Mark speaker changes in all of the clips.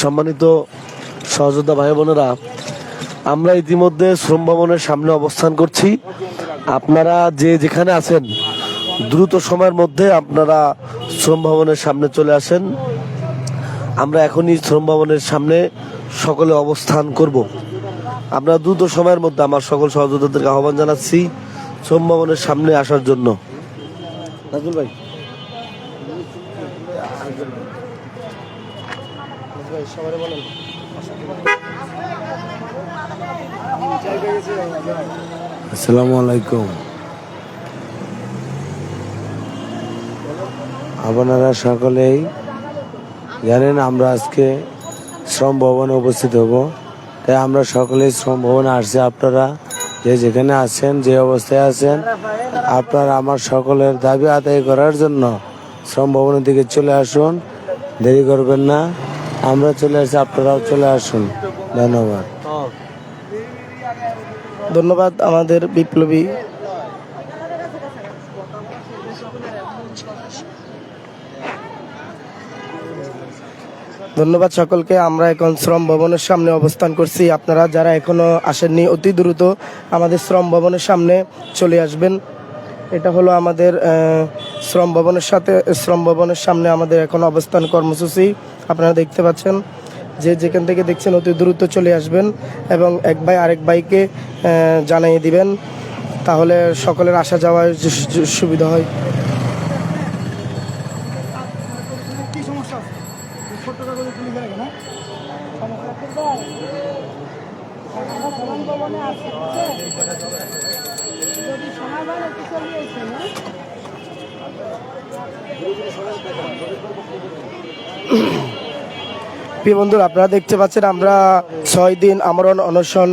Speaker 1: সম্মানিত সহযোদ্ধা ভাই বোনেরা আমরা ইতিমধ্যে শ্রম ভবনের সামনে অবস্থান করছি। আপনারা যে যেখানে আছেন, দ্রুত সময়ের মধ্যে আপনারা শ্রম ভবনের সামনে চলে আসেন। আমরা এখনই শ্রম ভবনের সামনে সকলে অবস্থান করব। আমরা দ্রুত সময়ের মধ্যে আমার সকল সহযোদ্ধাদেরকে আহ্বান জানাচ্ছি শ্রম ভবনের সামনে আসার জন্য। ভাই।
Speaker 2: আসসালামু আলাইকুম। আপনারা সকলেই জানেন আমরা আজকে শ্রম ভবনে উপস্থিত হব। তাই আমরা সকলেই শ্রম ভবনে আসছি। আপনারা যে যেখানে আছেন, যে অবস্থায় আছেন, আপনারা আমার সকলের দাবি আদায় করার জন্য শ্রম ভবনের দিকে চলে আসুন। দেরি করবেন না। আমরা চলে আসি, আপনারাও চলে আসুন। ধন্যবাদ।
Speaker 3: ধন্যবাদ আমাদের বিপ্লবী। ধন্যবাদ সকলকে, আমরা এখন শ্রম ভবনের সামনে অবস্থান করছি। আপনারা যারা এখনও আসেননি, অতি দ্রুত আমাদের শ্রম ভবনের সামনে চলে আসবেন। এটা হলো আমাদের শ্রম ভবনের সাথে, শ্রম ভবনের সামনে আমাদের এখন অবস্থান কর্মসূচি। আপনারা দেখতে পাচ্ছেন যে যেখান থেকে দেখছেন অতি দ্রুত চলে আসবেন এবং এক ভাই আরেক ভাইকে জানিয়ে দিবেন। তাহলে সকলের আসা যাওয়ার সুবিধা হয়। প্রিয় বন্ধুরা, আপনারা দেখতে পাচ্ছেন আমরা ছয় দিন আমরণ অনশন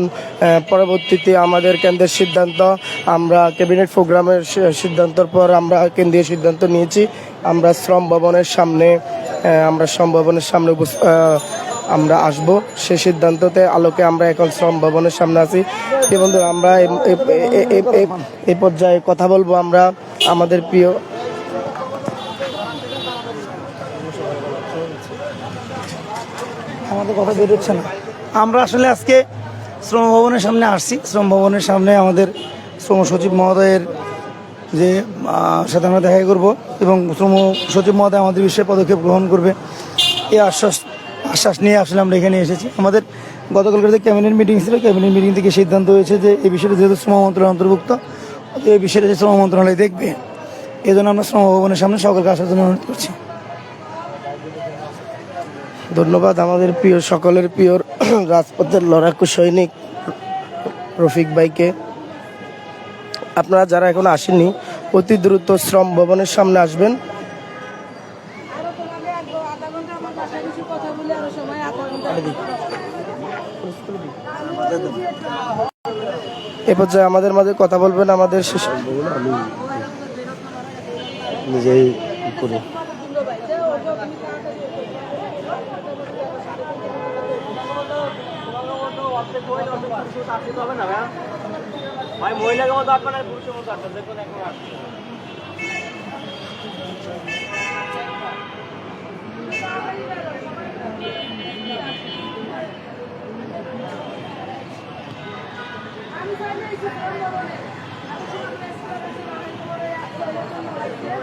Speaker 3: পরবর্তীতে আমাদের কেন্দ্রের সিদ্ধান্ত, আমরা ক্যাবিনেট প্রোগ্রামের সিদ্ধান্তর পর আমরা কেন্দ্রীয় সিদ্ধান্ত নিয়েছি। আমরা শ্রম ভবনের সামনে আমরা শ্রম ভবনের সামনে আমরা আসব। সে সিদ্ধান্ততে আলোকে আমরা এখন শ্রম ভবনের সামনে আছি। প্রিয় বন্ধুরা, আমরা এই পর্যায়ে কথা বলব আমরা। আমাদের প্রিয়
Speaker 4: আমাদের কথা বের হচ্ছে না। আমরা আসলে আজকে শ্রম ভবনের সামনে আসছি। শ্রম ভবনের সামনে আমাদের শ্রম সচিব মহোদয়ের যে সাথে আমরা দেখা করব এবং শ্রম সচিব মহোদয় আমাদের বিষয়ে পদক্ষেপ গ্রহণ করবে। এই আশ্বাস আশ্বাস নিয়ে আসলে আমরা এখানে এসেছি। আমাদের গতকালকার যে ক্যাবিনেট মিটিং ছিল, ক্যাবিনেট মিটিং থেকে সিদ্ধান্ত হয়েছে যে এই বিষয়টা যেহেতু শ্রম মন্ত্রণালয় অন্তর্ভুক্ত এই বিষয়টা শ্রম মন্ত্রণালয় দেখবে এই জন্য আমরা শ্রম ভবনের সামনে সকলকে আসার জন্য অনুরোধ করছি।
Speaker 3: ধন্যবাদ আমাদের প্রিয় সকলের প্রিয় রাজপথের লড়াকু সৈনিক রফিক ভাইকে। আপনারা যারা এখন আসেননি, অতি দ্রুত শ্রম ভবনের সামনে আসবেন।
Speaker 5: আরও তোমাদের আমাদের মাঝে কথা বলবেন আমাদের কিছু কথা বলে আরও সময় আধা ঘণ্টা
Speaker 3: এ পর্যায়ে আমাদের মাঝে কথা বলবেন আমাদের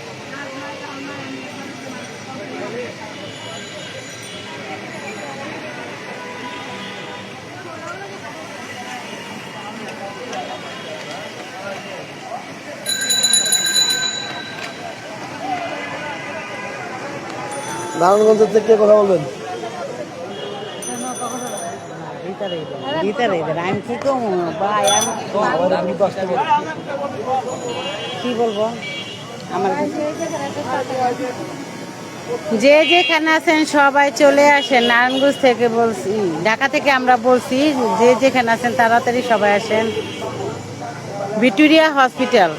Speaker 1: নারায়ণগঞ্জ থেকে কথা বলবেন?
Speaker 6: কি বলব আমার যে যেখানে আছেন সবাই চলে আসেন। নারায়ণগঞ্জ থেকে বলছি, ঢাকা থেকে আমরা বলছি, যে যেখানে আছেন তাড়াতাড়ি সবাই আসেন। ভিক্টোরিয়া হসপিটাল,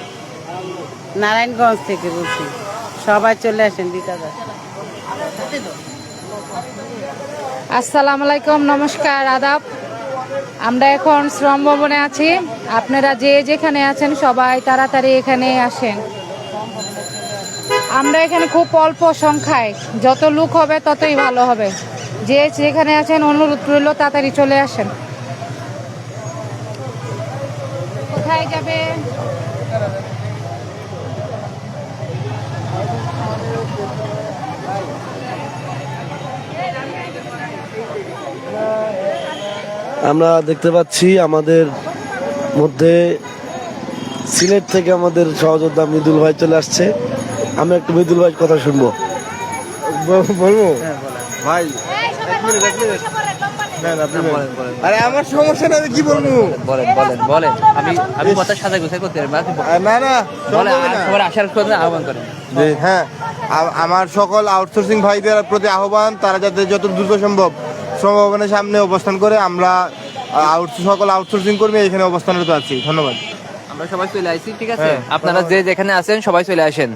Speaker 6: নারায়ণগঞ্জ থেকে বলছি। সবাই চলে আসেন দিতা
Speaker 7: আসসালামু আলাইকুম, নমস্কার, আদাব। আমরা এখন শ্রম ভবনে আছি। আপনারা যে যেখানে আছেন, সবাই তাড়াতাড়ি এখানে আসেন। আমরা এখানে খুব অল্প সংখ্যায়, যত লোক হবে ততই ভালো হবে। যে যেখানে আছেন, অনুরোধ রইল, তাড়াতাড়ি চলে আসেন। কোথায় যাবে?
Speaker 1: আমরা দেখতে পাচ্ছি আমাদের মধ্যে সিলেট থেকে আমাদের সহযোদ্ধা মৃদুল ভাই চলে আসছে। আমরা একটু মৃদুল ভাইয়ের কথা শুনব।
Speaker 8: বলব? ভাই আরে আমার সমস্যা না কি বলব?
Speaker 9: বলেন বলেন বলেন। আমি আমি কথা সাথে গুছাই করতে পারি আপনি
Speaker 8: আরে না না
Speaker 9: বলেন
Speaker 8: সম্ভবই
Speaker 9: আর
Speaker 8: না।
Speaker 9: সবার আশার কথা আহ্বান করেন।
Speaker 8: হ্যাঁ। আমার সকল আউটসোর্সিং ভাইদের প্রতি আহ্বান তারা যাতে যত দ্রুত সম্ভব শ্রম ভবনের সামনে অবস্থান করে আমরা সকল আউটসোর্সিং কর্মী এখানে অবস্থানরত আছি। ধন্যবাদ।
Speaker 9: আমরা সবাই চলে আসি ঠিক আছে?
Speaker 8: হ্যাঁ।
Speaker 9: আপনারা যে যেখানে আছেন সবাই চলে আসেন।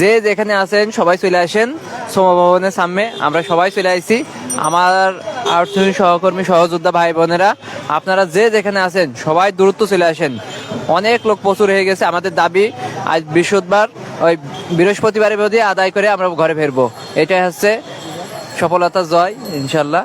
Speaker 9: যে যেখানে আছেন সবাই চলে আসেন। সমভবনের সামনে আমরা সবাই চলে আসছি আমার আর্থিক সহকর্মী সহযোদ্ধা ভাই বোনেরা আপনারা যে যেখানে আছেন সবাই দূরত্ব চলে আসেন। অনেক লোক প্রচুর হয়ে গেছে। আমাদের দাবি আজ বৃহস্পতিবার ওই বৃহস্পতিবারের মধ্যে আদায় করে আমরা ঘরে ফিরবো। এটাই হচ্ছে সফলতা জয় ইনশাল্লাহ।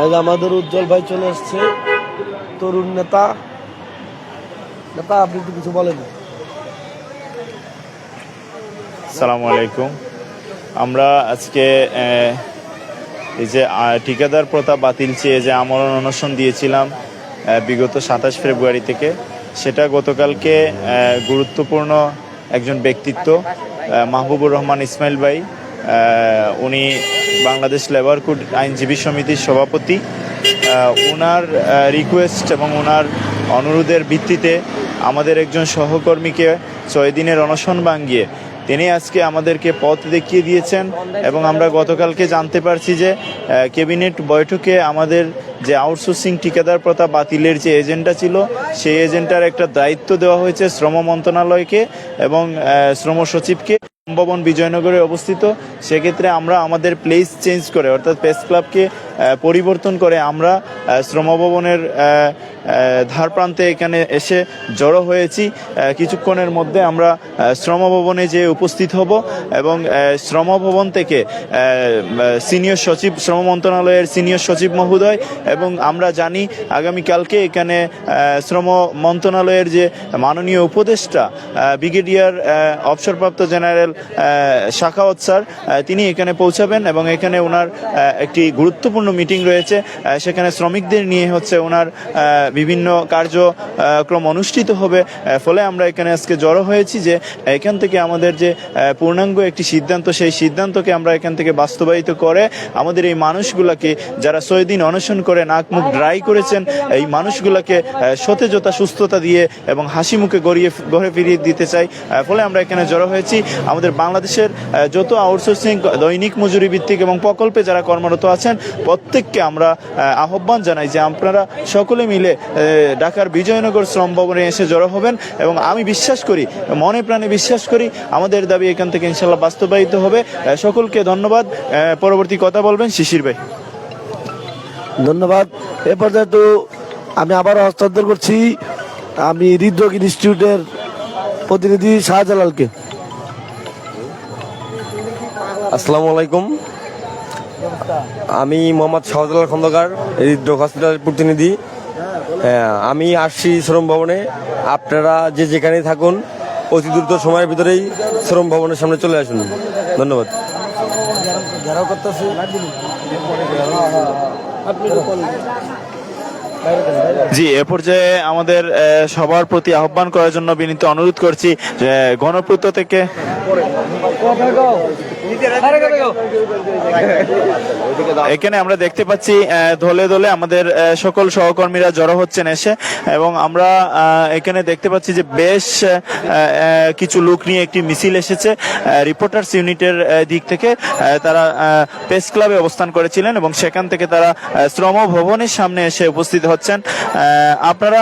Speaker 1: আজ আমাদের উজ্জ্বল ভাই চলে আসছে তরুণ নেতা। নেতা, আপনি একটু কিছু বলেন।
Speaker 10: সালামু আলাইকুম। আমরা আজকে এই যে ঠিকাদার প্রথা বাতিল চেয়ে যে আমরণ অনশন দিয়েছিলাম বিগত সাতাশ ফেব্রুয়ারি থেকে। সেটা গতকালকে গুরুত্বপূর্ণ একজন ব্যক্তিত্ব মাহবুবুর রহমান ইসমাইল ভাই উনি বাংলাদেশ লেবার কোড আইনজীবী সমিতির সভাপতি। ওনার রিকোয়েস্ট এবং ওনার অনুরোধের ভিত্তিতে আমাদের একজন সহকর্মীকে ছয় দিনের অনশন ভাঙ্গিয়ে তিনি আজকে আমাদেরকে পথ দেখিয়ে দিয়েছেন এবং আমরা গতকালকে জানতে পারছি যে ক্যাবিনেট বৈঠকে আমাদের যে আউটসোর্সিং ঠিকাদার প্রথা বাতিলের যে এজেন্ডা ছিল, সেই এজেন্ডার একটা দায়িত্ব দেওয়া হয়েছে শ্রম মন্ত্রণালয়কে এবং শ্রম সচিবকে। সম্ভবন বিজয়নগরে অবস্থিত। সেক্ষেত্রে আমরা আমাদের প্লেস চেঞ্জ করে, অর্থাৎ প্রেস ক্লাবকে পরিবর্তন করে আমরা শ্রমভবনের ধার প্রান্তে এখানে এসে জড়ো হয়েছি। কিছুক্ষণের মধ্যে আমরা শ্রমভবনে যে উপস্থিত হব এবং শ্রমভবন থেকে সিনিয়র সচিব, শ্রম মন্ত্রণালয়ের সিনিয়র সচিব মহোদয় এবং আমরা জানি আগামীকালকে এখানে শ্রম মন্ত্রণালয়ের যে মাননীয় উপদেষ্টা ব্রিগেডিয়ার অবসরপ্রাপ্ত জেনারেল শাখাওয়াত স্যার তিনি এখানে পৌঁছাবেন এবং এখানে ওনার একটি গুরুত্বপূর্ণ মিটিং রয়েছে সেখানে সেখানে শ্রমিকদের নিয়ে হচ্ছে ওনার বিভিন্ন কার্যক্রম অনুষ্ঠিত হবে ফলে আমরা এখানে আজকে জড়ো হয়েছি যে এখান থেকে আমাদের যে পূর্ণাঙ্গ একটি সিদ্ধান্ত, সেই সিদ্ধান্তকে আমরা এখান থেকে বাস্তবায়িত করে আমাদের এই মানুষগুলাকে যারা ছয় দিন অনশন করে নাক মুখ ড্রাই করেছেন, এই মানুষগুলাকে সতেজতা, সুস্থতা দিয়ে এবং হাসি মুখে গড়িয়ে ঘরে ফিরিয়ে দিতে চাই ফলে আমরা এখানে জড়ো হয়েছি। আমাদের বাংলাদেশের যত আউটসোর্সিং দৈনিক মজুরি ভিত্তিক এবং প্রকল্পে যারা কর্মরত আছেন, প্রত্যেককে আমরা আহ্বান জানাই যে আপনারা সকলে মিলে ঢাকার বিজয়নগর শ্রম ভবনে এসে জড়ো হবেন এবং আমি বিশ্বাস করি মনে প্রাণে বিশ্বাস করি আমাদের দাবি এখান থেকে ইনশাল্লাহ বাস্তবায়িত হবে। সকলকে ধন্যবাদ। পরবর্তী কথা বলবেন শিশির ভাই।
Speaker 1: ধন্যবাদ। এ পর্যায়ে তো আমি আবারও হস্তান্তর করছি। আমি হৃদরোগ ইনস্টিটিউটের প্রতিনিধি শাহজালালকে।
Speaker 11: আসসালামু আলাইকুম। আমি মোহাম্মদ শাহজালাল খন্দকার এই হৃদরোগ হসপিটালের প্রতিনিধি। হ্যাঁ, আমি আসছি শ্রম ভবনে। আপনারা যে যেখানেই থাকুন অতি দ্রুত সময়ের ভিতরেই শ্রম ভবনের সামনে চলে আসুন। ধন্যবাদ।
Speaker 10: জি এ পর্যায়ে আমাদের সবার প্রতি আহ্বান করার জন্য বিনীত অনুরোধ করছি গণপ্রত থেকে এখানে আমরা দেখতে পাচ্ছি ধলে দলে আমাদের সকল সহকর্মীরা জড়ো হচ্ছেন এসে, এবং আমরা এখানে দেখতে পাচ্ছি যে বেশ কিছু লোক নিয়ে একটি মিছিল এসেছে রিপোর্টার্স ইউনিটের দিক থেকে তারা প্রেস ক্লাবে অবস্থান করেছিলেন এবং সেখান থেকে তারা শ্রম ভবনের সামনে এসে উপস্থিত হচ্ছেন। আপনারা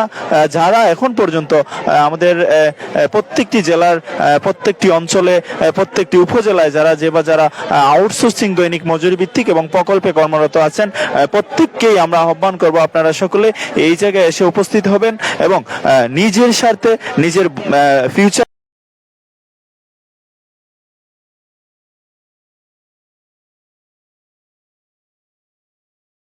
Speaker 10: যারা এখন পর্যন্ত আমাদের প্রত্যেকটি জেলার প্রত্যেকটি অঞ্চলে প্রত্যেকটি উপজেলায় যারা যে বা যারা আউটসোর্সিং দৈনিক মজুরি ভিত্তিক এবং প্রকল্পে কর্মরত আছেন প্রত্যেককেই আমরা আহ্বান করব আপনারা সকলে এই জায়গায় এসে উপস্থিত হবেন এবং নিজের স্বার্থে, নিজের ফিউচার